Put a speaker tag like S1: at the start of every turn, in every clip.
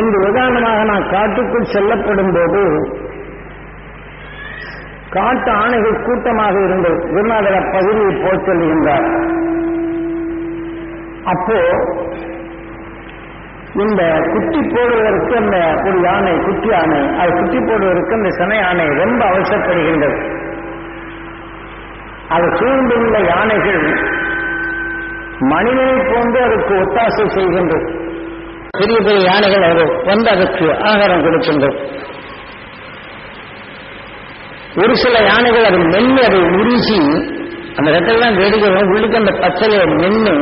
S1: இன்று உதாரணமாக நான் காட்டுக்குள் செல்லப்படும் போது காட்டு ஆணைகள் கூட்டமாக இருந்தது. குருநாதர பகுதியை போய் சொல்லுகின்றார் அப்போ இந்த குட்டி போடுவதற்கு அந்த ஒரு யானை குட்டி யானை அது குட்டி போடுவதற்கு அந்த சினை யானை ரொம்ப அவசரப்படுகின்றது. அது சூழ்ந்துள்ள யானைகள் மனிதனை போன்று அதுக்கு ஒத்தாசை செய்கின்றது. பெரிய பெரிய யானைகள் அது வந்து அதற்கு ஆகாரம் கொடுக்கின்றது. ஒரு சில யானைகள் அது மென்னு அதை உருசி அந்த இடத்துலதான் வேடிக்கை உள்ளுக்கு அந்த பச்சையை மென்னு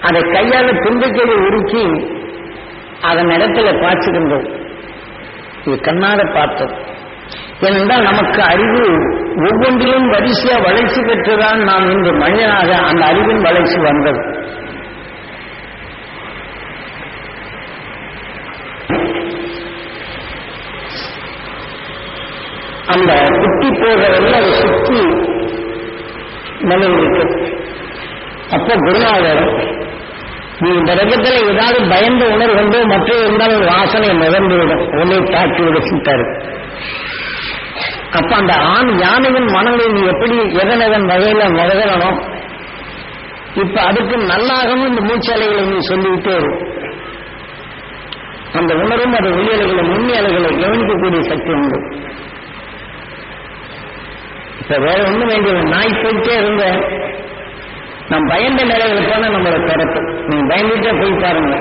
S1: அதை கையால துண்டுக்களை உருக்கி அதன் இடத்துல பாய்ச்சுகின்றது இது கண்ணால பார்த்தோம் ஏனென்றால் நமக்கு அறிவு ஒவ்வொன்றிலும் வரிசையா வளர்ச்சி பெற்றுதான் நாம் இன்று மனிதனாக அந்த அறிவின் வளர்ச்சி வந்தது. அந்த குட்டி போகிறதில் அதை சுற்றி இருக்கு அப்போ குருநாதர் நீ இந்த ரகத்தில் ஏதாவது பயந்த உணர்வுண்டோ மற்ற இருந்தால் ஒரு வாசனை நிகழ்ந்துவிடும் உன்னை தாக்கி விடுத்தாரு அப்ப அந்த ஆண் யானையின் மனதை நீ எப்படி எதன் எதன் வகையில முதலணும் இப்ப அதுக்கு நல்லாகவும் இந்த மூச்சலைகளை நீ சொல்லிவிட்டே அந்த உணரும் அது உயிரலைகளை முன்னியலைகளை கவனிக்கக்கூடிய சக்தி உண்டு. இப்ப வேற ஒண்ணும் வேண்டியது நாய் போயிட்டே இருந்த நாம் பயந்த நிலையில போனா நம்மளை தடுக்கும் நீங்க பயந்துட்டே போய் பாருங்க.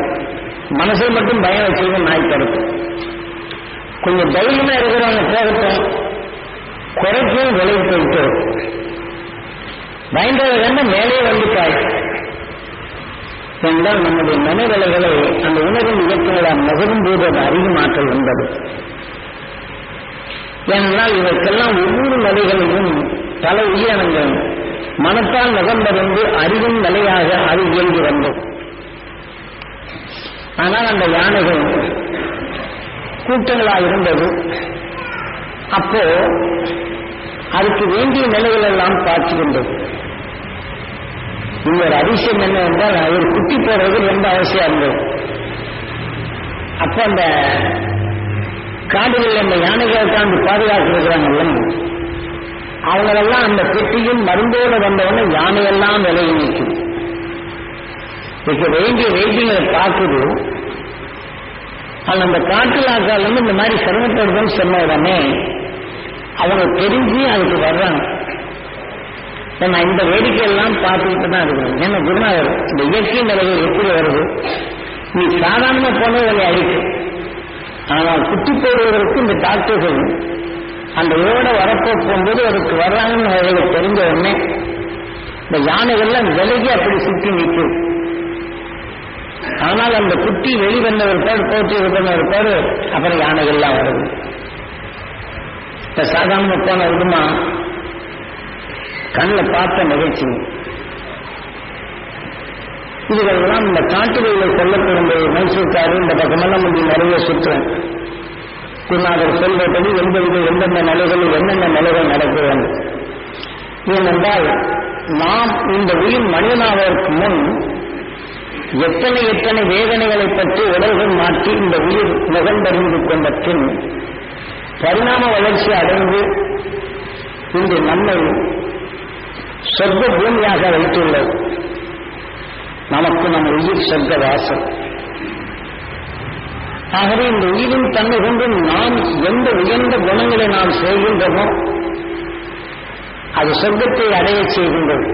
S1: மனசில் மட்டும் பயம் வச்சிருக்க நாய் தடுக்கும் கொஞ்சம் தைரியமா இருக்கிறவங்க போகட்டும். குறைக்கும் விளைவு போயிட்டு பயந்ததை கண்ட மேலே வந்து காய் என்றால் நம்முடைய மனநிலைகளை அந்த உணர்வின் இயக்கங்களால் நகரும் போது அது அறிவு மாற்றல் என்பது ஏனென்றால் இதற்கெல்லாம் ஒவ்வொரு நிலைகளிலும் பல உயிரினங்கள் மனத்தால் நகர்ந்ததென்று அறிவும் நிலையாக அது இயங்கி வந்தது. ஆனால் அந்த யானைகள் கூட்டங்களாக இருந்தது. அப்போ அதுக்கு வேண்டிய நிலைகள் எல்லாம் பார்த்துக்கின்றது இன்னொரு அதிசயம் என்ன என்றால் ஒரு குட்டி போடுறது ரொம்ப அவசியம் இருந்தது. அப்ப அந்த காடுகளில் இந்த யானைகளை தாண்டி பாதுகாத்து இருக்கிறாங்கல்ல அவங்களெல்லாம் அந்த பெட்டியும் மருந்தோடு வந்தவொடனே யானையெல்லாம் விலையை நிற்கும் இப்ப வேண்டிய வைத்தியங்களை பார்க்குது. ஆனால் அந்த காட்டுலாக்கால் வந்து இந்த மாதிரி சிரமப்படுதுன்னு சொன்ன உடனே அவங்க தெரிஞ்சு அதுக்கு வர்றாங்க. நான் இந்த வேடிக்கையெல்லாம் பார்த்துக்கிட்டு தான் இருக்கிறேன் என்ன குருநாதர் இந்த இயற்கை நிலைகள் எப்படி வருது? நீ சாதாரண அதை அழிக்கும். ஆனால் குட்டி போடுவதற்கு இந்த டாக்டர்கள் அந்த ஓட வரப்போ போகும்போது அதுக்கு வர்றாங்கன்னு அவர்களுக்கு தெரிஞ்ச உடனே இந்த யானைகள்லாம் விலகி அப்படி சுற்றி நிற்கும். ஆனால் அந்த குட்டி வெளிவந்த ஒரு பேர் போட்டி விடுன ஒரு பேர் அப்புறம் யானைகள்லாம் வருது. இப்ப சாதாரண போன விடுமா கண்ணில் பார்த்த நிகழ்ச்சி. இதுகளெல்லாம் இந்த காட்டுகளில் சொல்லப்படும் மைசூர்காரு இந்த பக்கமெல்லாம் வந்து நிறைய சுற்றுறேன் குருநாதர் சொல்றபடி எந்த வித எந்தெந்த நிலைகளில் என்னென்ன நிலைகள் நடக்குது ஏனென்றால் நாம் இந்த உயிர் மனிதனாவதற்கு முன் எத்தனை எத்தனை வேதனைகளை பற்றி உடல்கள் மாற்றி இந்த உயிர் நுகர்ந்தறிந்து கொண்ட பின் பரிணாம வளர்ச்சி அடைந்து இன்று நம்மை சொர்க்க பூமியாக வைத்துள்ளது நமக்கு நம் உயிர் சொர்க்க வாசல். ஆகவே இந்த உயிரின் தன்மை கொண்டு நாம் எந்த உயர்ந்த குணங்களை நாம் செய்கின்றோமோ அது சொர்க்கத்தை அடையச் செய்கின்றது.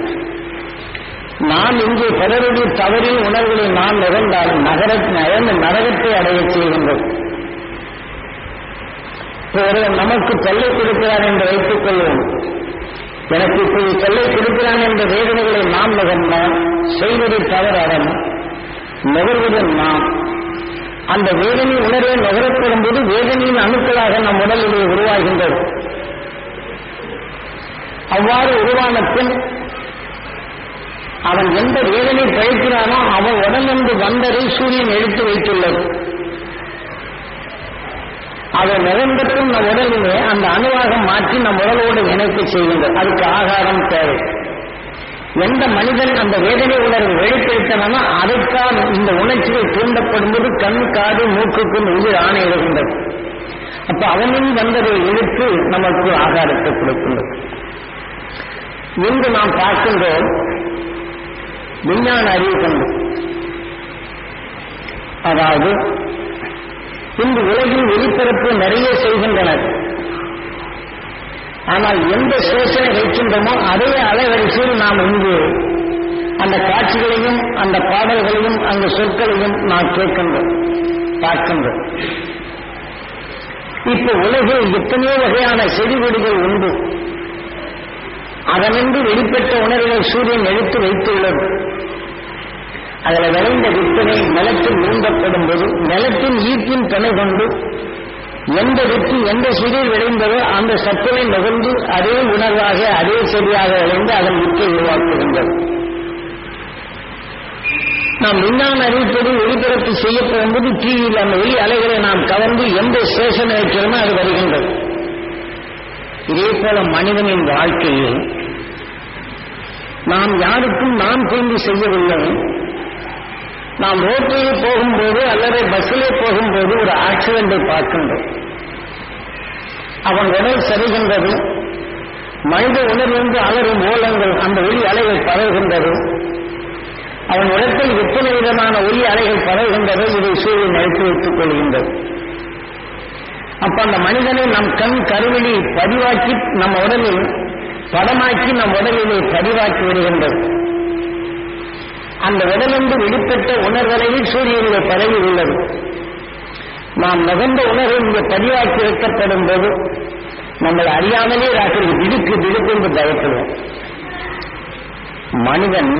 S1: நாம் இங்கே பிறருடைய தவறின் உணர்வுகளை நாம் நிகழ்ந்தால் நகர நகர்ந்த நரகத்தை அடையச் செய்கின்றது. ஒருவர் நமக்கு தொல்லை கொடுக்கிறார் என்று வைத்துக் கொள்வோம். எனக்கு இப்படி தொல்லை கொடுக்கிறான் என்ற வேதனைகளை நாம் நுகர்ந்தால் செய்வது தவறு அவன். நுகர்வது நாம். அந்த வேதனை உணர்வை நுகரப்படும் போது வேதனையின் அணுக்களாக நம் உடலிலே உருவாகின்றது அவ்வாறு உருவான பின் அவன் எந்த வேதனை பழிக்கிறானோ அவன் உடலிருந்து வந்ததை சூரியன் எடுத்து வைத்துள்ளது. அதை நிறைந்தும் நம் உடலிலே அந்த அணுவாக மாற்றி நம் உடலோடு இணைக்க செய்கின்றது அதுக்கு ஆகாரம் தேவை. எந்த மனிதன் அந்த வேதனை உணர்வு வெளிப்படுத்தினானோ அதைத்தான் இந்த உணர்ச்சிகள் தூண்டப்படும் போது கண் காது மூக்குக்கும் உயிர் ஆணையிடுகின்றது அப்ப அவனின் வந்ததை இழுத்து நமக்கு ஆகாரத்தை கொடுக்கின்றது. இன்று நாம் பார்க்கின்றோம் விஞ்ஞான அறிவு கொண்டு அதாவது இன்று உலகில் ஒளிபரப்பு நிறைய செய்கின்றனர். ஆனால் எந்த ஸ்டேஷனை வைக்கின்றமோ அதே அலைவரிசையில் நாம் இங்கு அந்த காட்சிகளையும் அந்த பாடல்களையும் அந்த சொற்களையும் நாம் கேட்கின்றோம் பார்க்கின்றோம். இப்ப உலகில் எத்தனையோ வகையான செடிகொடிகள் உண்டு. அதனின்று வெளிப்பட்ட உணர்வை சூரியன் எடுத்து வைத்துள்ளது. அதில் விளைந்த விற்பனை நிலத்தில் ஊண்டப்படும் போது நிலத்தின் ஈர்ப்பின் துணை கொண்டு எந்த வெற்றி எந்த சிறில் விளைந்ததோ அந்த சத்துவை நுகர்ந்து அதே உணர்வாக அதே செடியாக விளைந்து அதன் வித்தை உருவாக்குகின்றது. நாம் விஞ்ஞான அறிவிப்பது ஒளிபரப்பு செய்யப்படும் போது டிவியில் அந்த ஒளி அலைகளை நாம் கவர்ந்து எந்த ஸ்டேஷன் வைக்கிறோமோ அது வருகின்றது. இதே போல மனிதனின் வாழ்க்கையில் நாம் யாருக்கும் நாம் தீங்கு செய்யவில்லை. நாம் ரோட்டில் போகும்போது அல்லது பஸ்ஸிலே போகும்போது ஒரு ஆக்சிடென்டை பார்க்கின்றோம். அவன் உடல் சரிகின்றது. மனித உணர்விலிருந்து அலரும் ஓலங்கள் அந்த ஒளி அலைகள் பரவுகின்றது. அவன் இடத்தில் எத்தனை விதமான ஒளி அலைகள் பரவுகின்றது இதை சூரியன் எடுத்து வைத்துக் கொள்கின்றது. அப்ப அந்த மனிதனை நம் கண் கருவிழி பதிவாக்கி நம் உடலில் படமாக்கி நம் உடலிலே பதிவாக்கி விடுகின்றது. அந்த உடலென்று வெளிப்பட்ட உணர்வலையில் சூரியனுடைய பரவி உள்ளது நாம் நகர்ந்த உணர்வு இங்கே பதிவாக்கி வைக்கப்படும் போது நம்மளை அறியாமலே ராத்திரி திடுக்கு திடுக்கு என்று பயப்படுவோம். மனிதன்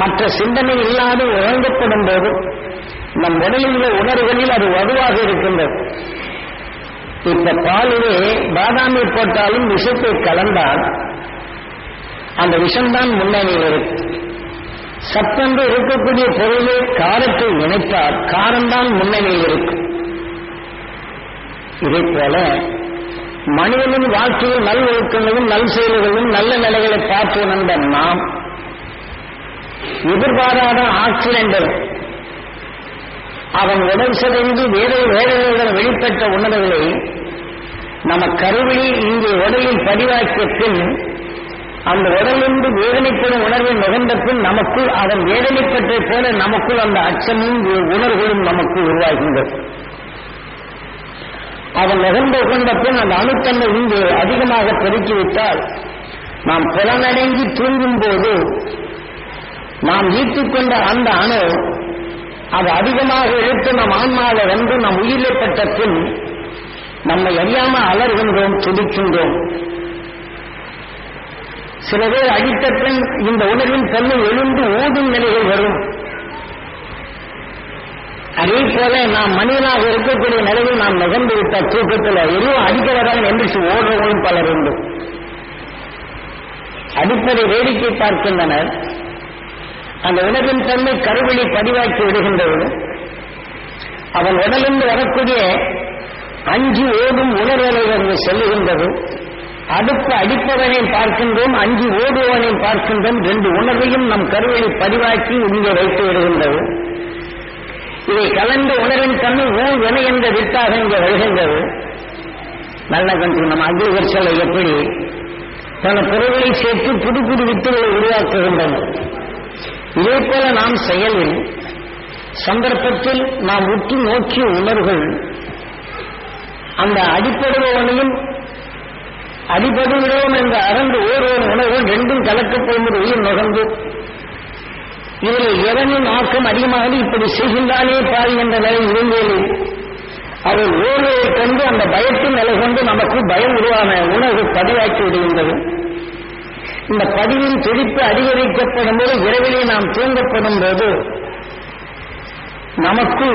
S1: மற்ற சிந்தனை இல்லாது உழங்கப்படும் போது நம் உடலில் உள்ள உணர்வுகளில் அது வலுவாக இருக்கின்றது. இந்த பாலிலே பாதாமை போட்டாலும் விஷத்தை கலந்தால் அந்த விஷம்தான் முன்னணியில் இருக்கு. சத்தென்று இருக்கக்கூடிய பொருளை காரத்தை நினைத்தால் காரம்தான் முன்னணியில் இருக்கும் இதே போல மனிதனின் வாழ்க்கையில் நல் ஒழுக்கங்களும் நல் செயல்களும் நல்ல நிலைகளை பார்த்து உணர்ந்த நாம் எதிர்பாராத ஆக்சிடென்ட் அவன் உடல் சிதைந்து வேறு வேலைகளுடன் வெளிப்பட்ட உணர்வுகளை நம்ம கருவிழி இங்கே உடலில் பதிவாக்கிய பின் அந்த உடலிருந்து வேதனைப்படும் உணர்வை நுகர்ந்த பின் நமக்குள் அதன் வேதனைப்பட்டதை போல நமக்குள் அந்த அச்சமும் உணர்வுகளும் நமக்கு உருவாகின்றது. அவன் நுகர்ந்து உகந்த பின் அந்த அணுத்தன்மை இங்கு அதிகமாக பெருக்கிவிட்டால் நாம் புலனடங்கி தூங்கும் போது நாம் ஈட்டுக்கொண்ட அந்த அணு அது அதிகமாக எடுத்து நம் ஆன்மாவில் வந்து நம் உயிரிழப்பட்ட பின் நம்மை அறியாம அலர்கின்றோம் துடிக்கின்றோம். சில பேர் அடித்த பின் இந்த உலகின் தன்மை எழுந்து ஓடும் நிலைகள் வரும். அதே போல நாம் மனிதனாக இருக்கக்கூடிய நிலையில் நாம் நகர்ந்து விட்ட தூக்கத்தில் எதுவும் அடிக்கிறவர்கள் எந்திரிச்சு ஓடுறவங்களும் பலர் உண்டு. அடிப்படை வேடிக்கை பார்க்கின்றனர். அந்த உணவின் தன்மை கருவெளி பதிவாக்கி விடுகின்றது அவன் உடலிருந்து வரக்கூடிய அஞ்சு ஓடும் உணர்வலைகள் செல்லுகின்றது அடுப்பு அடிப்பவனை பார்க்கின்றோம் அஞ்சு ஓடுவனையும் பார்க்கின்றோம் ரெண்டு உணர்வையும் நம் கருவெளி பதிவாக்கி இங்கே வைத்து விடுகின்றது. இதை கலந்த உணர்வின் தன்மை ஊ வினை என்ற வித்தாக இங்கே வருகின்றது. நல்ல கண்டு நம்ம அக்ரிகல்ச்சரை எப்படி பல பொருள்களை சேர்த்து புது புது வித்துகளை உருவாக்குகின்றன. இதே போல நாம் செயலில் சந்தர்ப்பத்தில் நாம் உற்று நோக்கிய உணர்வுகள் அந்த அடிப்படுபவனையும் அடிபடுகிறோம் என்ற அரண்டு ஓர்வன் உணர்வும் ரெண்டும் கலக்கப்படுவது உயிர் நுகர்ந்து. இதில் எவனின் ஆக்கம் அதிகமாக இப்படி செய்கின்றானே பாரு என்ற நிலை இருந்தேன். அவர் ஓர்வையை கொண்டு அந்த பயத்தின் நிலை கொண்டு நமக்கு பயம் உருவான உணர்வு பதிவாக்கி விடுகின்றது. இந்த பதிவின் துடிப்பு அதிகரிக்கப்படும் போது இரவிலே நாம் தூங்கப்படும் போது நமக்கு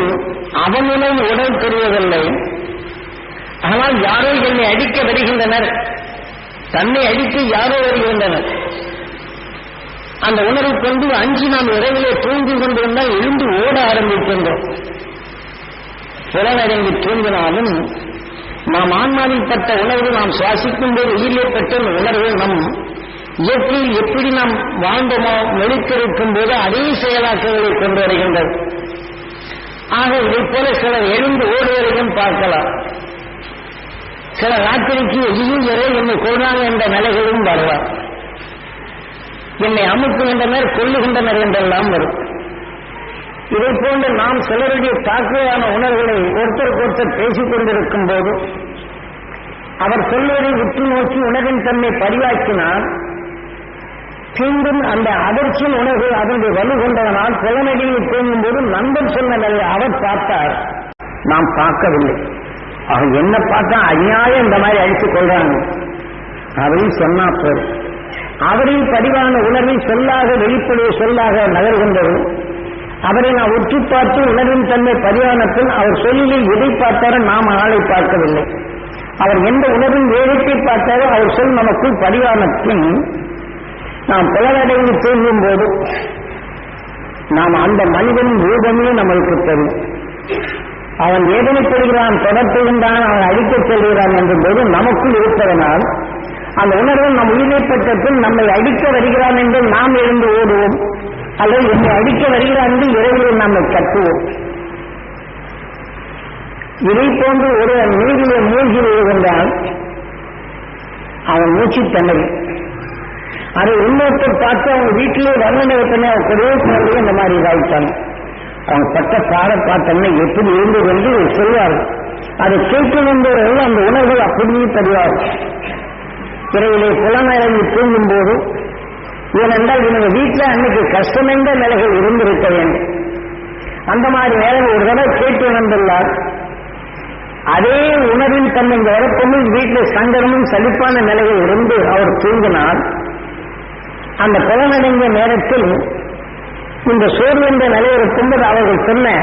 S1: அவனுடன் உடல் தெரிவதில்லை. ஆனால் யாரோ என்னை அடிக்க வருகின்றனர். தன்னை அடித்து யாரோ வருகின்றனர் அந்த உணர்வு கொண்டு அஞ்சு நாம் இரவிலே தூங்கி கொண்டிருந்தால் எழுந்து ஓட ஆரம்பிக்கின்றோம். புலனடைந்து தூங்கினாலும் நாம் ஆன்மாவில் பட்ட உணர்வு நாம் சுவாசிக்கும் போது உயிரிலே பெற்ற உணர்வு நம் இயற்கையில் எப்படி நாம் வாழ்ந்தோமோ வெளித்திருக்கும் போது அதே செயலாக்கங்களை கொண்டு வருகின்றது. ஆக இதைப் போல சிலர் எழுந்து ஓடுவதையும் பார்க்கலாம். சில ராத்திரிக்கு எதிர்வரை என்னை கொள்வாங்க என்ற நிலைகளும் வருவார் என்னை அமுக்குகின்றனர் கொல்லுகின்றனர் என்றெல்லாம் வரும். இதை போன்று நாம் சிலருடைய தாக்குதலான உணர்வுகளை ஒருத்தருக்கு ஒருத்தர் பேசிக் கொண்டிருக்கும் போது அவர் சொல்வதை உற்று நோக்கி உணர்வின் தன்மை பதிவாக்கினால் மீண்டும் அந்த அதிர்ச்சியின் உணர்வு அதனுடைய வலு கொண்டதனால் புலனடியில் தூங்கும் போது நண்பன் சொன்ன நிலையை அவர் பார்த்தார். நாம் பார்க்கவில்லை. அவன் என்ன பார்த்தா அநியாயம் இந்த மாதிரி அழிச்சு கொள்றாங்க அவரையும் சொன்னா போதும். அவரின் பதிவான உணர்வை சொல்லாக வெளிப்படைய சொல்லாக நகர்கின்றது அவரை நான் உற்று பார்த்து உணர்வின் தன்மை பதிவானத்தில் அவர் சொல்லில் எதை பார்த்தாரோ நாம் ஆளை பார்க்கவில்லை. அவர் எந்த உணர்வின் வேகத்தை பார்த்தாரோ அவர் சொல் நமக்குள் பதிவானத்தின் நாம் புலனடைந்து தூங்கும் போது நாம் அந்த மனிதனின் ரூபமே நம்மளுக்கு தெரியும். அவன் வேதனைப்படுகிறான் தொடர்புகின்றான் அவன் அழிக்கச் செல்கிறான் என்ற போது நமக்குள் இருப்பதனால் அந்த உணர்வு நம் உயிரை பெற்ற நம்மை அடிக்க வருகிறான் என்று நாம் எழுந்து ஓடுவோம். அல்லது என்னை அடிக்க வருகிறான் என்று இரவில் நம்மை கட்டுவோம். இதை போன்று ஒரு நீரிலே மூழ்கி விழுகின்றால் அவன் மூச்சு தன்னை. அதை இன்னொருத்தர் பார்த்து அவங்க வீட்டிலே வர்ணனை வைத்தனே அவன் குழந்தைய இந்த மாதிரி இதாகிட்டான் அவங்க பட்ட பாட பார்த்தோம்னா எப்படி இருந்து என்று சொல்வார்கள் அதை கேட்க வந்தவர்கள் அந்த உணர்வு அப்படியே தருவார்கள் இரவிலே புலனடங்கி தூங்கும் போது ஏனென்றால் இவங்க வீட்டில் அன்னைக்கு கஷ்டமென்ற நிலைகள் இருந்திருக்க வேண்டும். அந்த மாதிரி நேரம் ஒரு தடவை கேட்டு வந்துள்ளார் அதே உணர்வின் தன்னை இந்த வரப்பொழுது வீட்டில் சங்கடமும் சலிப்பான நிலையில் இருந்து அவர் தூங்கினால் அந்த புலனடைந்த நேரத்தில் இந்த சோர்வு என்ற நிலை இருக்கும்போது அவர்கள் சொன்ன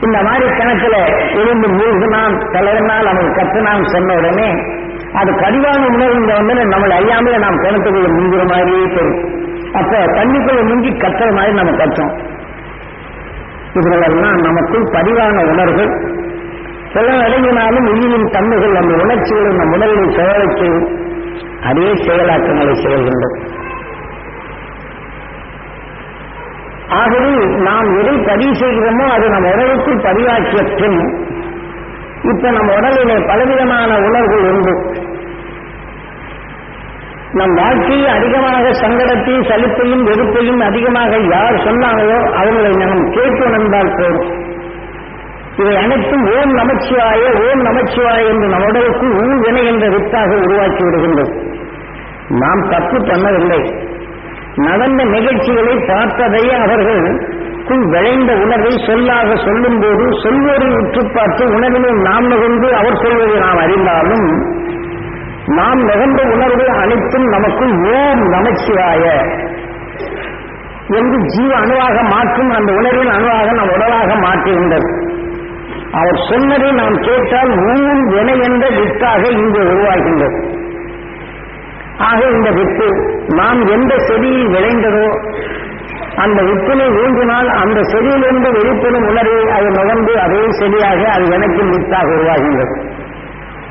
S1: இந்த மாதிரி கணக்கில் எழுந்து மூழ்கினான் தளர்னால் அவன் கத்துனான் சொன்ன உடனே அது பதிவான உணர்வு இந்த வந்து நம்மளை அறியாமலே நாம் கிணத்துக்குள்ள முங்குற மாதிரியே தெரியும் அப்ப தண்ணிக்குள்ள முங்கி கத்துற மாதிரி நம்ம கத்தோம். இதுகளெல்லாம் நமக்குள் பதிவான உணர்வுகள். சில அடங்கினாலும் உயிரின் தன்மைகள் நம்ம உணர்ச்சிகளும் நம் உடலில் செயலை செய்யும் அதே செயலாக்கங்களை செய்கின்றது ஆகவே நாம் எதை பதிவு செய்கிறோமோ அது நம் உடலுக்குள் பதிவாக்கிய பின் இப்ப நம் உடலிலே பலவிதமான உணர்வுகள் உண்டு. நம் வாழ்க்கையில் அதிகமாக சங்கடத்தையும் சலிப்பையும் வெறுப்பையும் அதிகமாக யார் சொன்னாங்களோ அவர்களை நாம் கேட்டு உணர்ந்தால் போதும். இவை அனைத்தும் ஓம் நமச்சிவாய ஓம் நமச்சிவாய என்று நம் உடலுக்கு ஊழ் வினை என்ற வித்தாக உருவாக்கி விடுகின்றது. நாம் தப்பு பண்ணவில்லை. நடந்த நிகழ்ச்சிகளை பார்த்ததை அவர்கள் விளைந்த உணர்வை சொல்லாக சொல்லும் போது சொல்வோரை உற்று பார்த்து உணர்வினை நாம் நுகர்ந்து அவர் சொல்வதை நாம் அறிந்தாலும் நாம் நுகர்ந்த உணர்வு அனைத்தும் நமக்கு ஓம் நமச்சிவாய என்று ஜீவ அணுவாக மாற்றும் அந்த உணர்வின் அணுவாக நாம் உடலாக மாற்றுகின்றது அவர் சொன்னதை நாம் கேட்டால் ஊன் என என்ற வித்தாக இங்கு உருவாகின்றது. ஆக இந்த வித்து நாம் எந்த செடியில் விளைந்ததோ அந்த வித்தினை ஊன்றினால் அந்த செடியிலிருந்து வெளிப்படும் உணர்வை அது நுகர்ந்து அதே செடியாக அது எனக்கு வித்தாக உருவாகின்றது.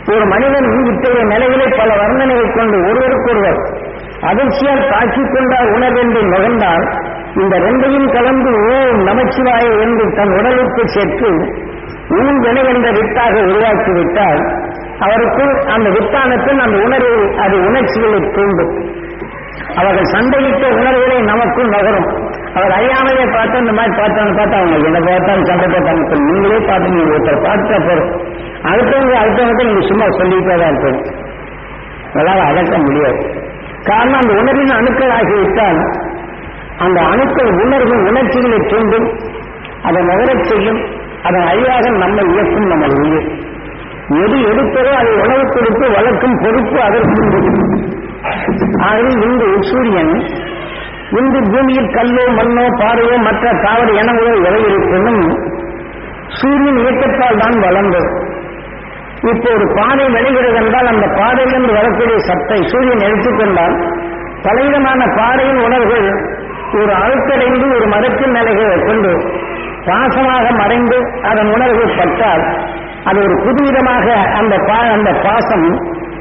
S1: ஒரு மனிதன் இத்தகைய நிலைகளை பல வர்ணனைகளை கொண்டு ஒருவருக்கொருவர் அதிர்ச்சியால் தாக்கிக் கொண்டால் உணர்வென்று நுகர்ந்தால் இந்த ரெண்டையும் கலந்து ஓம் நமச்சிவாய என்று தன் உடலுக்கு சேர்த்து ஊன் வினை என்ற வித்தாக உருவாக்கிவிட்டால் அவருக்குள் அந்த வித்தானத்தில் அந்த உணர்வு அது உணர்ச்சிகளை தூண்டும். அவர்கள் சண்டையிட்ட உணர்வுகளை நமக்குள் நகரும். அவர் அறியாமலே பார்த்து இந்த மாதிரி பார்த்தாங்க பார்த்தா அவங்க என்ன பார்த்தாலும் சண்டை போட்டாங்க நீங்களே பார்த்து நீங்க ஒருத்தர் பார்த்துட்டா போறோம் அடுத்தவங்க அடுத்தவங்க நீங்க சும்மா சொல்லிட்டே தான் இருக்கணும் உங்களால் அடக்க முடியாது. காரணம் அந்த உணர்வின் அணுக்கள் ஆகிவிட்டால் அந்த அணுக்கள் உணர்வு உணர்ச்சிகளை தூண்டும். அதை நகரச் செய்யும். அதன் அழியாக நம்மை இயக்கும் நம்ம உயிர். எது எடுத்ததோ அதை உணவு கொடுத்து வளர்க்கும் பொறுப்பு அதற்கு ஆகவே இன்று சூரியன் இன்று பூமியில் கல்லோ மண்ணோ பாறையோ மற்ற தாவர இனங்களோ எவை இருப்பினும் சூரியன் இயக்கத்தால் தான் வளர்ந்தது. இப்போ ஒரு பாதை விளைகிறது என்றால் அந்த பாதையிலிருந்து வரக்கூடிய சத்தை சூரியன் எடுத்துக்கொண்டால் பலவிதமான பாறையின் உணர்வுகள் ஒரு அழுத்தடைந்து ஒரு மரத்தின் நிலைகளை கொண்டு பாசமாக மறைந்து அதன் உணர்வு பட்டால் அது ஒரு புதுவிதமாக அந்த பா அந்த பாசம்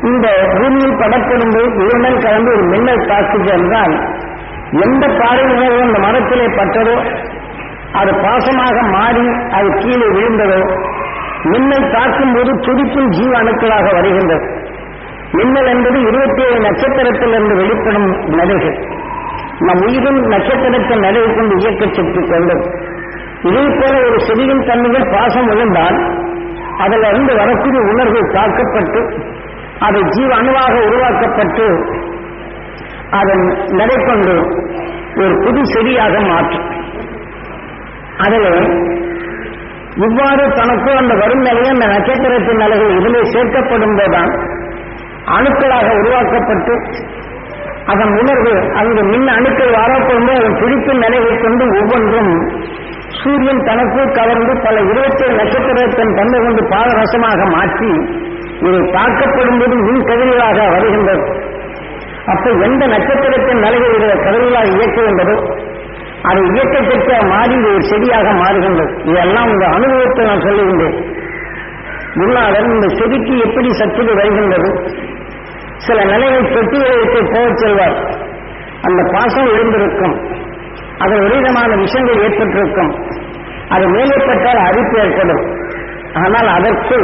S1: இந்த பூமியில் படப்படும் போது இருமல் கலந்து ஒரு மின்னல் தாக்குது என்றால் எந்த பாறை அந்த மரத்திலே பட்டதோ அது பாசமாக மாறி அது கீழே விழுந்ததோ மின்னல் தாக்கும் போது துடிக்கும் ஜீவ அணுக்களாக வருகின்றது மின்னல் என்பது இருபத்தி ஏழு நட்சத்திரத்திலிருந்து வெளிப்படும் நடைகள். நம் உயிரும் நட்சத்திரத்தின் நடையை கொண்டு இயக்க சுற்றி கொண்டது இதே போல ஒரு செடியின் தன்மைகள் பாசம் விழுந்தால் அதுல இருந்து வரக்கூடிய உணர்வு தாக்கப்பட்டு அது ஜீவ அணுவாக உருவாக்கப்பட்டு அதன் நடைக்கொண்டு ஒரு புது செடியாக மாற்றும். அதில் இவ்வாறு தனக்கு அந்த வரும் நிலையை அந்த நட்சத்திரத்தின் நிலைகள் இதிலே சேர்க்கப்படும் போதுதான் அணுக்களாக உருவாக்கப்பட்டு அதன் உணர்வு அங்கு மின் அணுக்கள் வரப்போது அதன் பிடிப்பு நிலையை கொண்டு ஒவ்வொன்றும் சூரியன் தனக்கு கவர்ந்து பல இருபத்தேழு நட்சத்திரத்தின் தன்மை கொண்டு பாதரசமாக மாற்றி இதை தாக்கப்படும் போது மின் கதிர்களாக வருகின்றது. அப்ப எந்த நட்சத்திரத்தின் நிலையை இதை கதிர்களாக இயக்குகின்றதோ அது இயக்கத்திற்கு மாறி ஒரு செடியாக மாறுகின்றது. இதெல்லாம் இந்த அனுபவத்தை நான் சொல்லுகின்றேன். முன்னாளர் இந்த செடிக்கு எப்படி சற்று வருகின்றது? சில நிலைகள் தொட்டிகளை விட்டு போகச் செல்வார். அந்த பாசம் எழுந்திருக்கும். அதில் ஒரு விதமான விஷயங்கள் ஏற்பட்டிருக்கும். அது மேலேப்பட்டால் அரிப்பு ஏற்படும். ஆனால் அதற்கு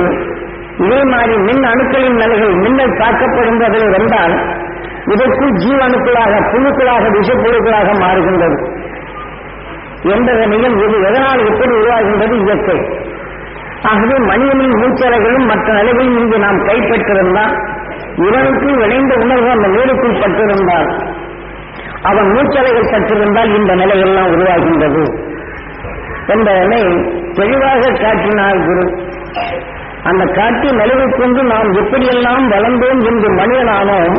S1: இதே மாதிரி மின் அணுக்களின் நிலைகள் மின்னல் தாக்கப்படும் அதில் வந்தால் இதற்குள் ஜீவ அணுக்களாக புழுக்களாக விஷப்பொருட்களாக மாறுகின்றது. என்பதனையும் இது எதனால் எப்படி உருவாகின்றது? இயற்கை. ஆகவே மனிதனின் மூச்சலைகளும் மற்ற நிலைகளும் இங்கு நாம் கைப்பற்றிருந்தால் இவனுக்கு விளைந்த உணர்வு அந்த நீருக்குள் பட்டிருந்தால் அவன் மூச்சலைகள் சற்றிருந்தால் இந்த நிலையெல்லாம் உருவாகின்றது. என்பதனை தெளிவாக காட்டினார் குரு. அந்த காட்டி நிலைவை கொண்டு நாம் எப்படியெல்லாம் வளர்ந்தோம் என்று மனிதனானோம்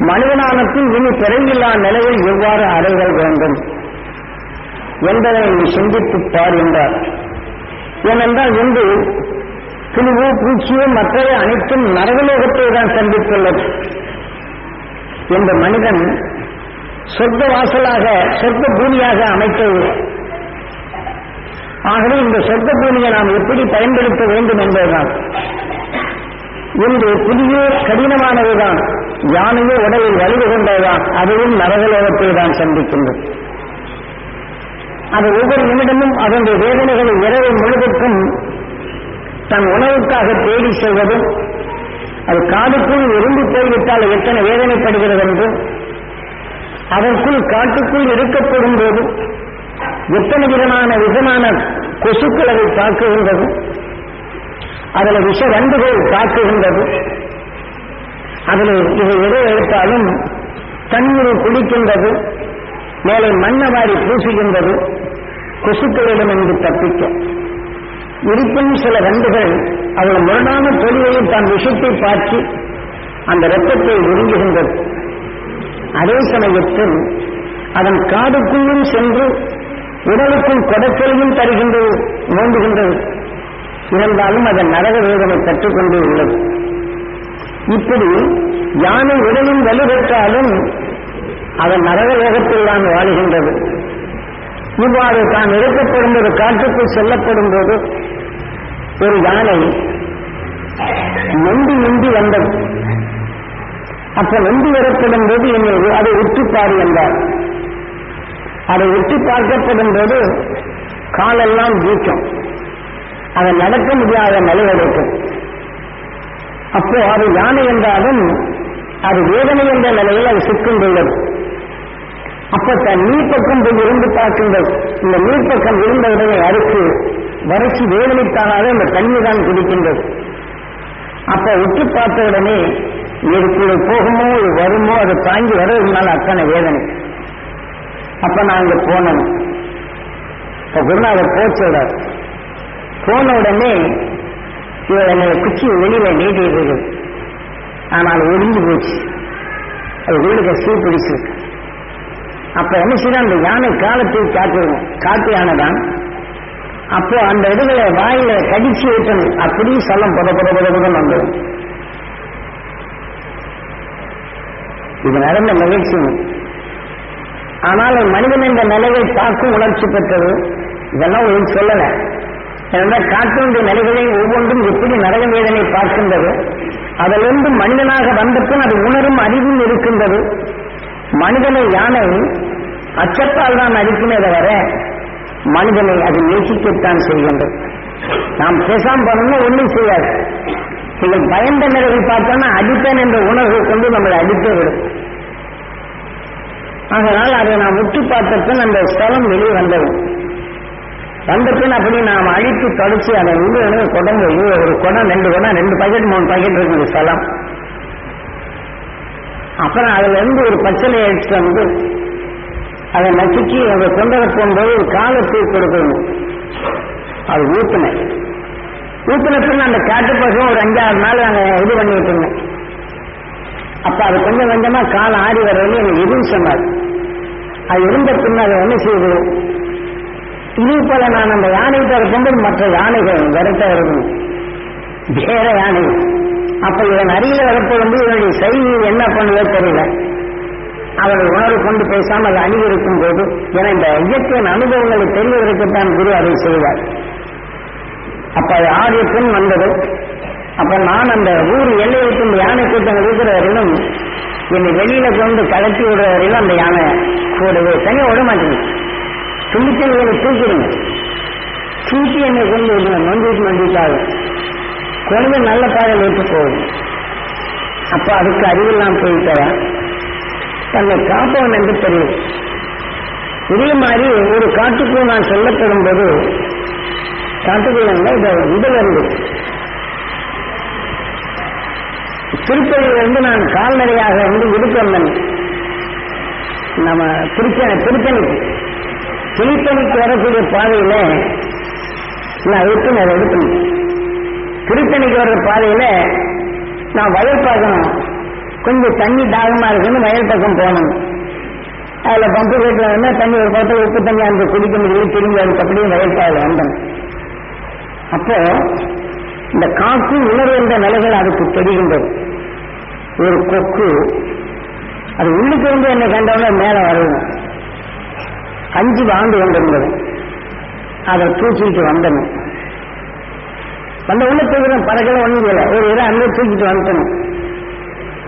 S1: மனிதனானத்தின் இனி பிறவில்லா நிலையில் எவ்வாறு அடைதல் வேண்டும் என்பதை நீ சிந்தித்து பார் என்றார். ஏனென்றால் இன்று புழுவோ பூச்சியோ மற்றவை அனைத்தும் நரகலோகத்தை தான் சந்தித்துள்ளது. என்ற மனிதன் சொர்க்க வாசலாக சொர்க்க பூமியாக அமைத்தது ஆகவே இந்த சொர்க்க பூமியை நாம் எப்படி பயன்படுத்த வேண்டும் என்பதுதான். இன்று புதிய கடினமானதுதான். யானையே உடலில் வலிவு கொண்டதுதான். அதுவும் நரகலோகத்தை தான் சந்திக்கின்றது. அது ஒவ்வொரு நிமிடமும் அதனுடைய வேதனைகளை இரவு முழுவதற்கும் தன் உணவுக்காக தேடி செல்வதும் அது காடுக்குள் இருந்து போய்விட்டால் எத்தனை வேதனைப்படுகிறது என்றும் அதற்குள் காட்டுக்குள் இருக்கப்படும் போது எத்தனை விதமான விதமான கொசுக்கள் அதை தாக்குகின்றது அதில் விஷ வண்டுகள் தாக்குகின்றது அதில் இதை எதை எடுத்தாலும் தண்ணீர் குடிக்கின்றது. மேலே மண்ணவாரி பூசுகின்றது. கொசுக்களிடம் என்று தப்பிக்க. இருப்பினும் சில வண்டுகள் அவள் முரணான தொழிலையும் தான் விஷத்தை பாய்ச்சி அந்த ரத்தத்தை உறிஞ்சுகின்றது. அதே சமயத்தில் அதன் காடுக்குள்ளும் சென்று உடலுக்கும் கொடக்கலையும் தருகின்றது நோண்டுகின்றது இருந்தாலும் அதன் நரக வேதனை கற்றுக்கொண்டே உள்ளது. இப்படி யானை உடலில் வலுப்பெற்றாலும் அதன் நரக வேகத்தில் தான் வாழுகின்றது. இவ்வாறு தான் இறக்கப்படும் ஒரு காட்டுக்குள் செல்லப்படும் போது ஒரு யானை நொண்டி நொண்டி வந்தது. அப்ப நொண்டி வரப்படும் போது என்னை அதை உற்றுப்பாரு பாரு என்றார். அதை உற்று பார்க்கப்படும் போது காலெல்லாம் வீக்கம். அதை நடக்க முடியாத நிலை கிடைக்கும். அப்போ அது யானை என்றாலும் அது வேதனை என்ற நிலையில் அது சிக்கின்றுள்ளது அப்ப தன் நீர்ப்பக்கம் போய் இருந்து பார்க்கின்றது. இந்த நீர்ப்பக்கம் இருந்த உடனே அறுத்து வறட்சி வேதனைத்தானாலே இந்த தண்ணி தான் குடிக்கின்றது. அப்ப உற்று பார்த்த உடனே இதுக்குள்ள போகுமோ இது வருமோ அது தாங்கி வர்றதுனால அத்தனை வேதனை. அப்ப நான் அங்க போனோம் இப்ப குருநாதர் போச்சோடார் போன உடனே இவர் என்னை குச்சி வெளியில நீட்டிட்டு ஆனால் ஒளிஞ்சு போச்சு. அது வீடுக்கு சீ பிடிச்சிருக்கு அப்ப என்ன செய்யணும் அந்த யானை காலத்தை காட்டுவோம் காட்டு யானை தான் அப்போ அந்த இடங்களை வாயில கடிச்சு விட்டணும் அப்படியே சலம் புத புத புத பதம் வந்தது. இது நடந்த நிகழ்ச்சி. ஆனால் மனிதன் என்ற நிலையை தாக்கும் உணர்ச்சி பெற்றது. இதெல்லாம் உங்களுக்கு சொல்லல. ஏனென்றால் காட்டுடைய நிலைகளை ஒவ்வொன்றும் எப்படி நரக வேதனை பார்க்கின்றது? அதிலிருந்து மனிதனாக வந்தபின் அது உணரும் அறிவும் இருக்கின்றது. மனிதனை யானை அச்சத்தால் தான் அடிக்குமே தவிர மனிதனை அது நேசிக்கத்தான் செய்கின்றது. நாம் பேசாம போனோம்னா ஒன்றும் செய்யாது. சில பயந்த நிலையில் பார்த்தோம்னா அடிப்பேன் என்ற உணர்வு கொண்டு நம்மளை அடித்தே விடும். அதனால் அதை நாம் உற்று பார்த்தப்பின் அந்த ஸ்தலம் வெளியே வந்தது. வந்த பின் அப்படி நாம் அழித்து தொடச்சி அதை உள்ள குடம்பு ஒரு குடம் ரெண்டு குடம் ரெண்டு பாக்கெட் மூணு பாக்கெட் இருக்குது ஸ்தலம். அப்புறம் அதுல இருந்து ஒரு பச்சளை எடுத்து வந்து அதை நசுக்கி அதை கொண்டத போகும்போது ஒரு காலத்தை கொடுக்கணும். அது ஊத்துனேன். ஊத்துன அந்த காட்டு பசங்க ஒரு அஞ்சாறு நாள் நாங்கள் இது பண்ணிட்டு இருந்தோம். அப்ப அது கொஞ்சம் கொஞ்சமா கால் ஆடி வர்றது எனக்கு எதுவும் சொன்னார். அது இருந்த பின் என்ன செய்யுது இது போல நான் அந்த யானை இருக்கும்போது மற்ற யானைகள் விரட்ட வருது வேற யானை. அப்ப இவன் அருகில வரப்போது இவனுடைய செய்தி என்ன பண்ணுவோ தெரியல. அவரை உணர்வு கொண்டு பேசாமல் அதை அணிவிருக்கும் போது என இந்த இயற்கையின் அனுபவங்களை தெரிவதற்குத்தான் குரு அதை செய்வார் அப்ப அது ஆறிய பின் வந்தது. அப்ப நான் அந்த ஊர் எல்லை விட்டு யானை கூட்டம் இருக்கிற வரையிலும் என்னை வெளியில கொண்டு கலட்டி விடுற வரையிலும் அந்த யானை கூடவே தனியாக விட மாட்டேங்குது. துணிச்சல் என்னை தூக்கிடுங்க. தூக்கி என்னை கொண்டு விடுங்க நொண்டிட்டு நொண்டிட்டாக குழந்தை நல்ல பாதையில் ஏற்று போகுது. அப்ப அதுக்கு அறிவெல்லாம் போயிட்டா தன்னை காப்பவன் என்று தெரியும். இதே மாதிரி ஒரு காட்டுக்கு நான் சொல்லப்படும் போது காட்டுக்குள்ள இந்த இதுல இருந்து திருப்பதியிலிருந்து நான் கால்நடையாக வந்து விடுத்து நம்ம திருச்சனை திருத்தணிக்கு திருத்தணிக்கு வரக்கூடிய பாதையில நான் விட்டு நான் எடுக்கணும் திருத்தணிக்கு வர்ற பாதையில நான் வயல் பார்க்கணும் கொஞ்சம் தண்ணி தாகமா இருக்குன்னு வயல் பக்கம் போகணும் அதுல பம்பு வீட்டில் வந்து தண்ணி ஒரு பக்கத்தில் உப்பு தண்ணி அந்த குடிக்க முடியல திரும்பி அதுக்கு அப்படியே வயல் பாதை வந்தேன். அப்போ இந்த காக்கு உணர்வு என்ற நிலைகள் அதுக்கு தெரிகின்றது. ஒரு கொக்கு அது உள்ளுக்கு வந்து என்னை கண்டவன மேலே வருது. அஞ்சு வாழ்ந்து கொண்டிருந்தது அதை தூக்கிட்டு வந்தனும் வந்த உள்ள தூக்கிறேன் பறக்கல ஒன்றும் இல்லை ஒரு இதை அங்கே தூக்கிட்டு வந்துட்டணும்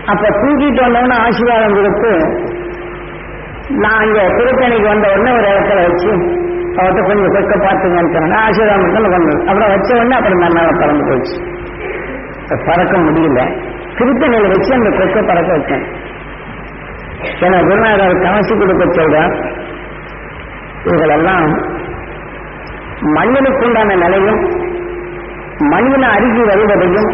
S1: அப்ப தூக்கிட்டு வந்தவொடனே ஆசீர்வாதம் கொடுத்து நான் இங்க திருத்தணிக்கு வந்த உடனே ஒரு இடத்துல வச்சு அவர்கிட்ட கொஞ்சம் கொக்க பார்த்துங்கன்னு நான் ஆசீர்வாதம் மட்டும் கொண்டு அப்புறம் வச்ச உடனே அப்புறம் நான் பறந்து போயிடுச்சு. பறக்க முடியல. திருத்தணியில் வச்சு அந்த கொக்க பறக்க வச்சேன் ஏன்னா குருநாதர் கவசி கொடுக்க சொல்றார் இவர்களெல்லாம் மனிதனுக்குண்டான நிலையும் மனிதன அருகி வருவதையும்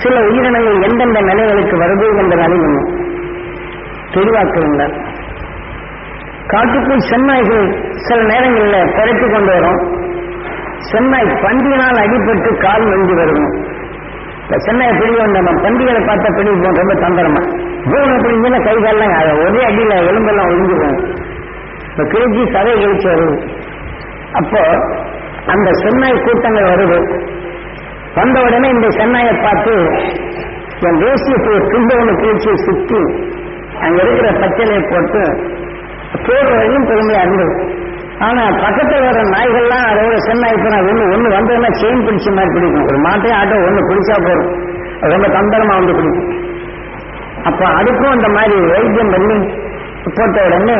S1: சில உயிரினங்கள் எந்தெந்த நிலைகளுக்கு வருது என்ற நிலையும் தெளிவாக்குகின்றார். காட்டுக்குள் சென்னாய்கள் சில நேரங்களில் குறைத்து கொண்டு வரும். சென்னாய் பன்றியினால் அடிபட்டு கால் வந்து வரும்? இந்த சென்னாய் பிடிக்க வந்த நம்ம பன்றிகளை பார்த்தா பிடி போகும் ரொம்ப தந்திரமா பூனை பிடிங்கன்னா கை காலெல்லாம் ஒரே அடியில் எலும்பெல்லாம் ஒழிஞ்சிருவோம் இப்போ கிழிச்சி சதை கழிச்சு வருது. அப்போ அந்த சென்னாய் கூட்டங்கள் வருது. வந்த உடனே இந்த சென்னாயை பார்த்து என் தேசிய துண்டு ஒன்று கிழிச்சி சுற்றி அங்க இருக்கிற பச்சலையை போட்டு போடுற வரையும் பொறுமையா இருந்தது ஆனா பக்கத்தில் வர நாய்கள்லாம் அதோட சென்னாய் இப்போ நான் ஒன்று ஒன்று வந்ததுன்னா செயின் பிடிச்ச மாதிரி பிடிக்கும். ஒரு மாட்டையும் ஆட்டோ ஒன்று பிடிச்சா போதும். அது ரொம்ப தந்தரமா வந்து பிடிக்கும். அப்போ அதுக்கும் அந்த மாதிரி வைத்தியம் பண்ணி போட்ட உடனே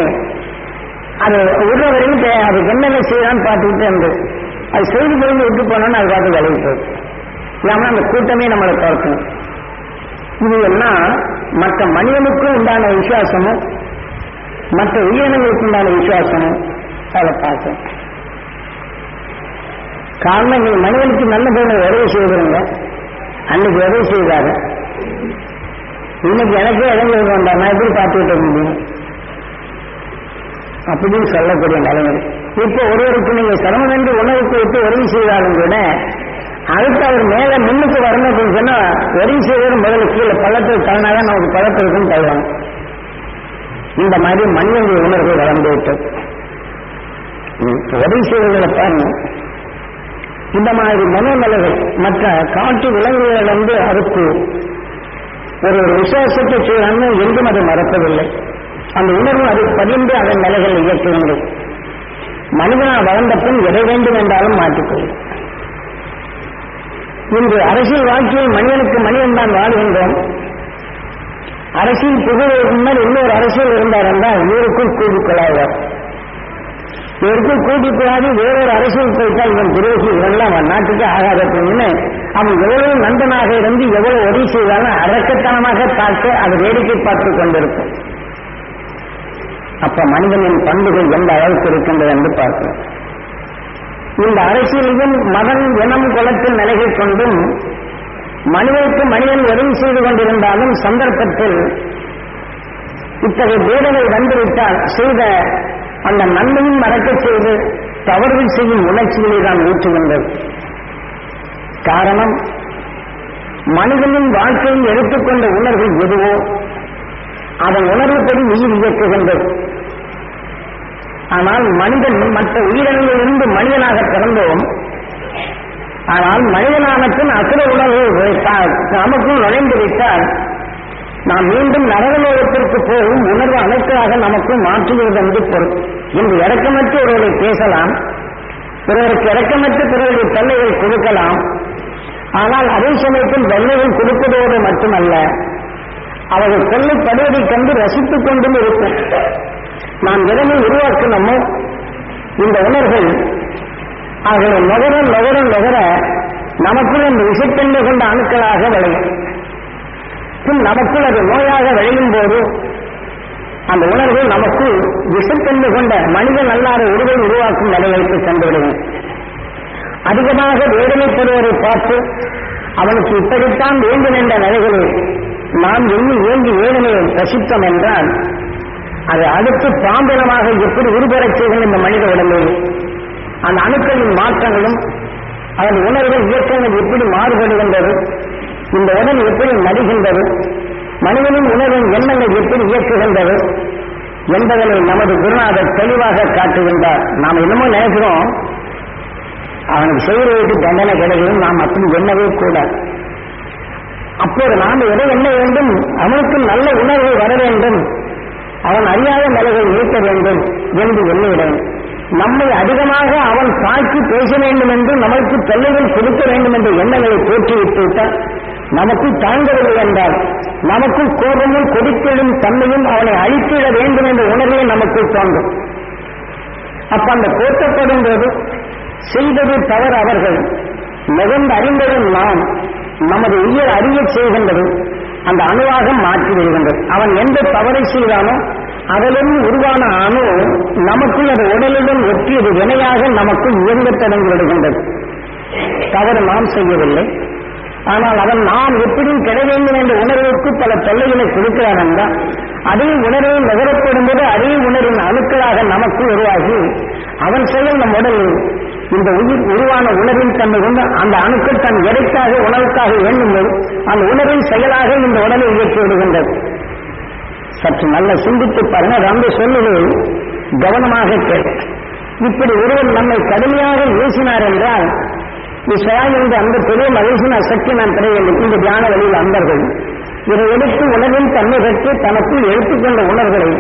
S1: அது உள்ள வரையும் அதுக்கு என்னென்ன செய்யலாம்னு பார்த்துக்கிட்டே இருந்தது அது செய்து போய் விட்டு போனோன்னு அது பார்த்து விலகி போகுது இல்லாமல் அந்த கூட்டமே நம்மளை பார்க்கணும் இது எல்லாம் மற்ற மனிதனுக்கும் உண்டான விசுவாசமும் மற்ற உயிரினங்களுக்கு உண்டான விசுவாசம் அதை பார்த்தோம் காரணம் நீ மனிதனுக்கு நல்ல போன உதவி செய்கிறீங்க அன்னைக்கு உதவி செய்தாரு? இன்னைக்கு எனக்கே இடம் வேண்டாம். நான் எப்படி பார்த்துக்கிட்டு முடியும்? அப்படின்னு சொல்லக்கூடிய நிலைமை. இப்போ ஒருவருக்கு நீங்க சிரமம் என்று உணவுக்கு விட்டு உதவி செய்தாலும் கூட அடுத்து அவர் மேல முன்னுக்கு வரணும் அப்படின்னு சொன்னா உதவி செய்வது முதல்ல கீழே பள்ளத்தில் தள்ளினாதான் நமக்கு பழத்திற்கும் தருவாங்க இந்த மாதிரி மனிதனுடைய உணர்வு வளர்ந்து விட்டது. ம், உதவி செய்வர்களை பாருங்க. இந்த மாதிரி மனநிலைகள் மற்ற காட்டு விலங்குகள் வந்து அதுக்கு ஒரு ஒரு விசுவாசத்தை செய்யலாம்னு என்றும் அதை மறப்பதில்லை. அந்த உணர்வு அது பகிர்ந்து அதன் நிலைகளை இயக்குகின்றது மனிதனா வளர்ந்த பின் எதை வேண்டும் என்றாலும் மாற்றிக்கொள்ளும். இன்று அரசியல் வாழ்க்கையில் மனிதனுக்கு மனிதன் தான் வாழ்கின்றோம். அரசியல் புகழ்வதற்கு முன்னர் இன்னொரு அரசியல் இருந்தார் என்றால் இவருக்கும் கூடி இவருக்கும் இவருக்குள் வேறொரு அரசியல் போயிட்டால் இவன் துரோகி இவெல்லாம் அவன் நாட்டுக்கு ஆகாத அவன் எவ்வளவு நண்பனாக இருந்து எவ்வளவு உதவி செய்தாலும் அரக்கத்தனமாக பார்த்து அது வேடிக்கை பார்த்து கொண்டிருக்கும். அப்ப மனிதனின் பண்புகள் எந்த அளவுக்கு இருக்கின்றது என்று பார்க்கிறோம் இந்த அரசியலையும் மதம் இனம் குலத்தில் நிலைகள் கொண்டும் மனிதனுக்கு மனிதன் உதவி செய்து கொண்டிருந்தாலும் சந்தர்ப்பத்தில் இத்தகைய பேதங்கள் வந்துவிட்டால் செய்த அந்த நன்மையும் மறக்கச் செய்து தவறுகள் செய்யும் உணர்ச்சிகளை தான் ஊற்றுகின்றது காரணம் மனிதனின் வாழ்க்கையில் எடுத்துக்கொண்ட உணர்வு எதுவோ அதன் உணர்வுப்படி உயிர் இயக்குகின்றது. ஆனால் மனிதன் மற்ற உயிரினங்களிலிருந்து மனிதனாக பிறந்தோம். ஆனால் மனிதனானது நமக்கும் நுழைந்து விட்டால் நாம் மீண்டும் நரகலோகத்திற்கு போகும் உணர்வு அனைத்தாக நமக்கு மாற்றுகிறது என்று பொருள். இன்று இறக்கமற்ற ஒருவரை பேசலாம் பிறருக்கு இறக்கமற்ற பிறருடைய தொல்லைகள் கொடுக்கலாம். ஆனால் அதே சமயத்தில் தொல்லைகள் கொடுப்பதோடு மட்டுமல்ல அவர்கள் கொல்லைப்படுவதைக் கண்டு ரசித்துக் கொண்டும் இருக்கும் நாம் எதனை உருவாக்கணுமோ இந்த உணர்வுகள் அவர்களை நுகர நுகர நுகர நமக்குள் அந்த விஷத்தன்மை கொண்ட அணுக்களாக விளையும். பின் நமக்குள் அது நோயாக விளையும் போது அந்த உணர்வு நமக்கு விஷத்தன்மை கொண்ட மனித அல்லாத உருவை உருவாக்கும் நிலைகளுக்கு சென்றுவிடுவோம் அதிகமாக வேதனைப்படுவதை பார்த்து அவனுக்கு இப்படித்தான் வேண்டும் என்ற நிலைகளில் நாம் எண்ணி ஏங்கி வேதனையை ரசித்தோம் என்றால் அது அடுத்து பாம்பினமாக எப்படி உருபெறச் செய்கின்ற இந்த மனித உடம்பில் அந்த அணுக்களின் மாற்றங்களும் அதன் உணர்வு இயக்கங்கள் எப்படி மாறுபடுகின்றது? இந்த உடல் எப்படி நடிகின்றது மனிதனின் உணர்வின் எண்ணங்கள் எப்படி இயக்குகின்றது? என்பதனை நமது குருநாதர் தெளிவாக காட்டுகின்றார். நாம் என்னமோ நினைக்கிறோம் அவனுக்கு செய்வதற்கு தண்டனை கிடைக்கும் நாம் அப்படி எண்ணவே கூடாது அப்போது நாம் எதை எண்ண வேண்டும்? அவனுக்கு நல்ல உணர்வு வர வேண்டும். அவன் அறியாத நிலைகள் நீக்க வேண்டும் என்று எண்ணிவிடும் நம்மை அதிகமாக அவன் தாக்கி பேச வேண்டும் என்று நமக்கு தொல்லைகள் கொடுக்க வேண்டும் என்ற எண்ணங்களை தோற்றுவிட்டு விட்டால் நமக்கு தாங்கவில்லை என்றால் நமக்கு கோபமும் கொதித்தெழும் தன்மையும் அவனை அழித்திட வேண்டும் என்ற உணர்வே நமக்கு தோன்றும். அப்ப அந்த போற்றப்படும் போது செய்தது தவறு அவர்கள். மிகுந்த அறிந்ததும் நாம் நமது உயிர் அறிய செய்கின்றது அந்த அணுவாக மாற்றி வருகின்றது அவன் எந்த தவறை செய்தானோ அதிலிருந்து உருவான அணு நமக்குள் அது உடலுடன் ஒற்றியது வினையாக நமக்குள் இயங்கத் தொடங்கி விடுகின்றது தவறு நாம் செய்யவில்லை. ஆனால் அவன் நாம் எப்படி கிடை வேண்டும் என்ற உணர்வுக்கு பல தொல்லைகளை கொடுக்கிறான் என்றால் அதே உணர்வு நுகரப்படும் போது அதே உணர்வின் அணுக்களாக நமக்கு உருவாகி அவன் செயல் நம் உடல் இந்த உயிர் உருவான உணர்வின் தன்மை கொண்டு அந்த அணுக்கள் தன் எடைக்காக உணவுக்காக வேண்டும் அந்த உணர்வின் செயலாக இந்த உடலை இயக்கி விடுகின்றது. சற்று நல்ல சிந்தித்து பாருங்க. ரொம்ப சொல்லுது கவனமாக கேட்க இப்படி ஒருவர் நம்மை கடுமையாக ஏசினார் என்றால் விஸ்வா அந்த பெரிய மகிழ்ச்சி சக்தி நான் பெற வேண்டும். இந்த தியான வழியில் அன்பர்கள் இதை எடுத்து உலகின் தன்மை பெற்று தனக்குள் எடுத்துக்கொண்ட உணர்வுகளை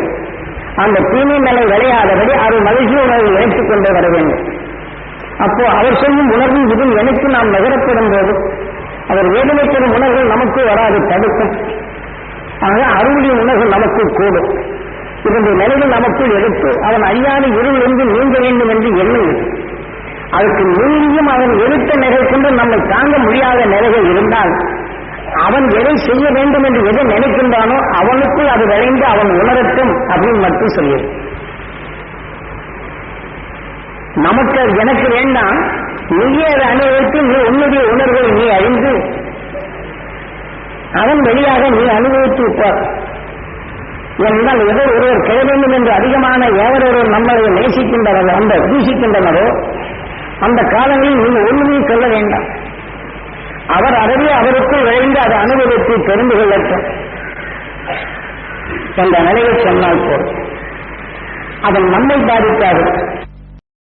S1: அந்த தீமை நிலை விளையாதபடி அவர் மகிழ்ச்சி உணர்வை இணைத்துக் கொண்டே வர வேண்டும். அப்போ அவர் சொல்லும் உணர்வு இதில் எனக்கு நாம் நகரப்படும் போது அவர் வேதனைப்படும் உணர்வு நமக்கு வராது தடுக்கும். ஆக அருளிய உணர்வு நமக்கு கூடும். இதனுடைய நிலைகள் நமக்குள் எடுத்து அவன் அறியாத இருள் என்று நீங்க வேண்டும் என்று எண்ணுங்கள் அதற்கு மீறியும் அவன் எடுத்த நிலை கொண்டு நம்மை தாங்க முடியாத நிலைகள் இருந்தால் அவன் எதை செய்ய வேண்டும் என்று எதை நினைக்கின்றானோ அவனுக்குள் அது விளைந்து அவன் உணரட்டும் அப்படின்னு மட்டும் சொல்லியது நமக்கு எனக்கு வேண்டாம் நீயே அதை அனுபவித்து நீ உன்னுடைய உணர்வை நீ அறிந்து அதன் வழியாக நீ அனுபவித்து இருப்பார் என்றால் எதோ ஒருவர் கிட வேண்டும் என்று அதிகமான எவர் ஒருவர் நம்மளை நேசிக்கின்றனரோ அந்த தூசிக்கின்றனரோ அந்த காலங்களில் நீங்கள் ஒன்றுமே சொல்ல வேண்டாம். அவர் அறவே அவருக்குள் விளைந்து அதை அனுபவித்து தெரிந்து கொள்ளட்டும். என்ற நிலையை சொன்னால் போதும். அதன் நம்மை பாதிக்காது.